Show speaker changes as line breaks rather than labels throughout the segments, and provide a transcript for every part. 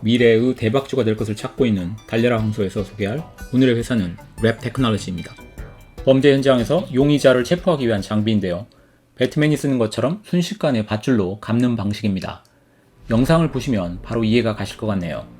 미래의 대박주가 될 것을 찾고 있는 달려라 황소에서 소개할 오늘의 회사는 랩 테크놀로지입니다. 범죄 현장에서 용의자를 체포하기 위한 장비인데요. 배트맨이 쓰는 것처럼 순식간에 밧줄로 감는 방식입니다. 영상을 보시면 바로 이해가 가실 것 같네요.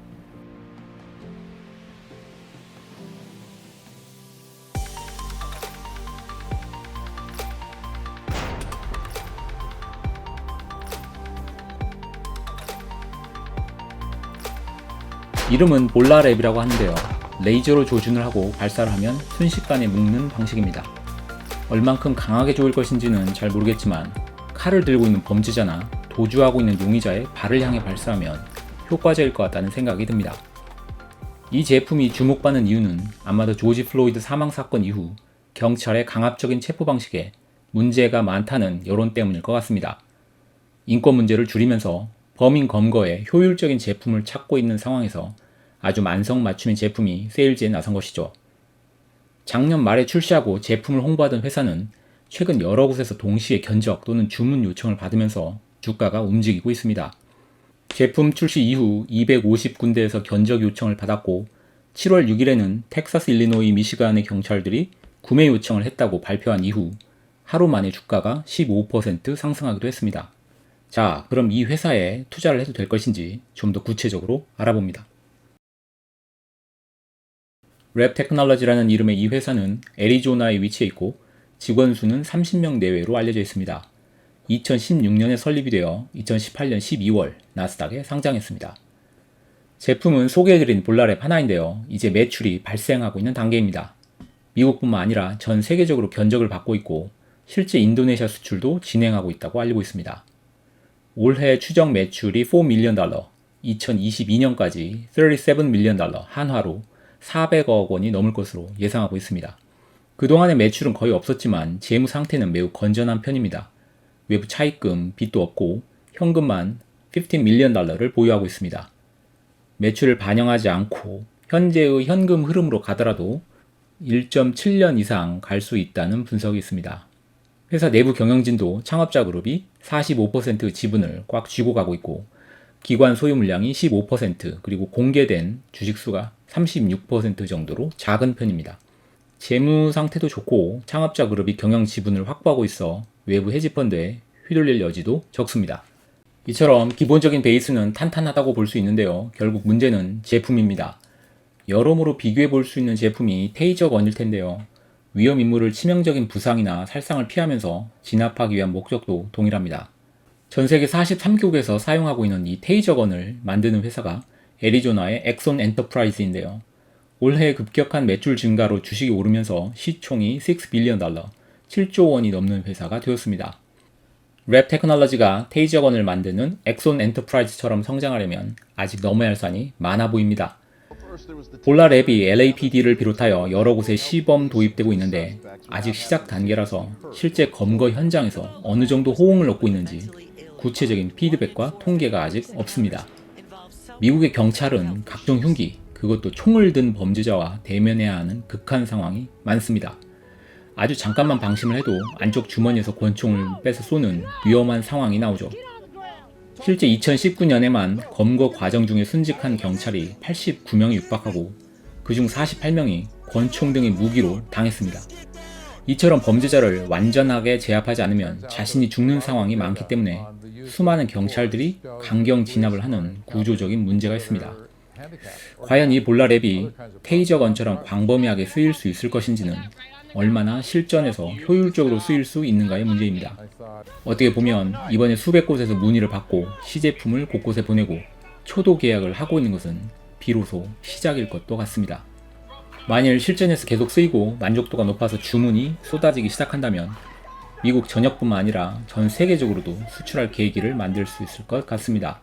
이름은 볼라랩이라고 하는데요. 레이저로 조준을 하고 발사를 하면 순식간에 묶는 방식입니다. 얼만큼 강하게 조일 것인지는 잘 모르겠지만 칼을 들고 있는 범죄자나 도주하고 있는 용의자의 발을 향해 발사하면 효과적일 것 같다는 생각이 듭니다. 이 제품이 주목받는 이유는 아마도 조지 플로이드 사망 사건 이후 경찰의 강압적인 체포 방식에 문제가 많다는 여론 때문일 것 같습니다. 인권 문제를 줄이면서 범인 검거에 효율적인 제품을 찾고 있는 상황에서 아주 만성 맞춤인 제품이 세일즈에 나선 것이죠. 작년 말에 출시하고 제품을 홍보하던 회사는 최근 여러 곳에서 동시에 견적 또는 주문 요청을 받으면서 주가가 움직이고 있습니다. 제품 출시 이후 250군데에서 견적 요청을 받았고 7월 6일에는 텍사스, 일리노이, 미시간의 경찰들이 구매 요청을 했다고 발표한 이후 하루 만에 주가가 15% 상승하기도 했습니다. 자, 그럼 이 회사에 투자를 해도 될 것인지 좀 더 구체적으로 알아봅니다. 랩 테크놀로지라는 이름의 이 회사는 애리조나에 위치해 있고 직원 수는 30명 내외로 알려져 있습니다. 2016년에 설립이 되어 2018년 12월 나스닥에 상장했습니다. 제품은 소개해드린 볼라랩 하나인데요. 이제 매출이 발생하고 있는 단계입니다. 미국뿐만 아니라 전 세계적으로 견적을 받고 있고 실제 인도네시아 수출도 진행하고 있다고 알리고 있습니다. 올해 추정 매출이 4 밀리언 달러, 2022년까지 37 밀리언 달러 한화로 400억 원이 넘을 것으로 예상하고 있습니다. 그동안의 매출은 거의 없었지만 재무 상태는 매우 건전한 편입니다. 외부 차입금, 빚도 없고 현금만 15 밀리언 달러를 보유하고 있습니다. 매출을 반영하지 않고 현재의 현금 흐름으로 가더라도 1.7년 이상 갈 수 있다는 분석이 있습니다. 회사 내부 경영진도 창업자 그룹이 45% 지분을 꽉 쥐고 가고 있고 기관 소유 물량이 15% 그리고 공개된 주식수가 36% 정도로 작은 편입니다. 재무 상태도 좋고 창업자 그룹이 경영 지분을 확보하고 있어 외부 헤지펀드에 휘둘릴 여지도 적습니다. 이처럼 기본적인 베이스는 탄탄하다고 볼 수 있는데요. 결국 문제는 제품입니다. 여러모로 비교해 볼 수 있는 제품이 테이저건일 텐데요. 위험 인물을 치명적인 부상이나 살상을 피하면서 진압하기 위한 목적도 동일합니다. 전 세계 43개국에서 사용하고 있는 이 테이저건을 만드는 회사가 애리조나의 엑손 엔터프라이즈인데요. 올해 급격한 매출 증가로 주식이 오르면서 시총이 6 빌리언 달러, 7조 원이 넘는 회사가 되었습니다. 랩 테크놀로지가 테이저건을 만드는 엑손 엔터프라이즈처럼 성장하려면 아직 넘어야 할 산이 많아 보입니다. 볼라 랩이 LAPD를 비롯하여 여러 곳에 시범 도입되고 있는데 아직 시작 단계라서 실제 검거 현장에서 어느 정도 호응을 얻고 있는지 구체적인 피드백과 통계가 아직 없습니다. 미국의 경찰은 각종 흉기, 그것도 총을 든 범죄자와 대면해야 하는 극한 상황이 많습니다. 아주 잠깐만 방심을 해도 안쪽 주머니에서 권총을 빼서 쏘는 위험한 상황이 나오죠. 실제 2019년에만 검거 과정 중에 순직한 경찰이 89명이 육박하고 그중 48명이 권총 등의 무기로 당했습니다. 이처럼 범죄자를 완전하게 제압하지 않으면 자신이 죽는 상황이 많기 때문에 수많은 경찰들이 강경 진압을 하는 구조적인 문제가 있습니다. 과연 이 볼라랩이 테이저건처럼 광범위하게 쓰일 수 있을 것인지는 얼마나 실전에서 효율적으로 쓰일 수 있는가의 문제입니다. 어떻게 보면 이번에 수백 곳에서 문의를 받고 시제품을 곳곳에 보내고 초도 계약을 하고 있는 것은 비로소 시작일 것도 같습니다. 만일 실전에서 계속 쓰이고 만족도가 높아서 주문이 쏟아지기 시작한다면 미국 전역뿐만 아니라 전 세계적으로도 수출할 계기를 만들 수 있을 것 같습니다.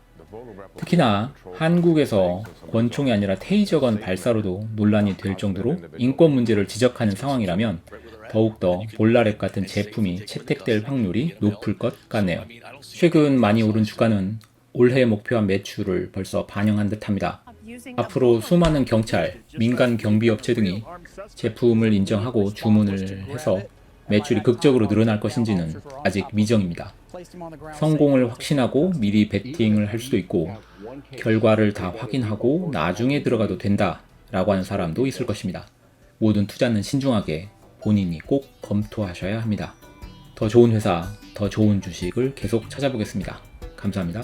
특히나 한국에서 권총이 아니라 테이저건 발사로도 논란이 될 정도로 인권 문제를 지적하는 상황이라면 더욱더 볼라랩 같은 제품이 채택될 확률이 높을 것 같네요. 최근 많이 오른 주가는 올해 목표한 매출을 벌써 반영한 듯합니다. 앞으로 수많은 경찰, 민간 경비업체 등이 제품을 인정하고 주문을 해서 매출이 극적으로 늘어날 것인지는 아직 미정입니다. 성공을 확신하고 미리 베팅을 할 수도 있고 결과를 다 확인하고 나중에 들어가도 된다 라고 하는 사람도 있을 것입니다. 모든 투자는 신중하게 본인이 꼭 검토하셔야 합니다. 더 좋은 회사, 더 좋은 주식을 계속 찾아보겠습니다. 감사합니다.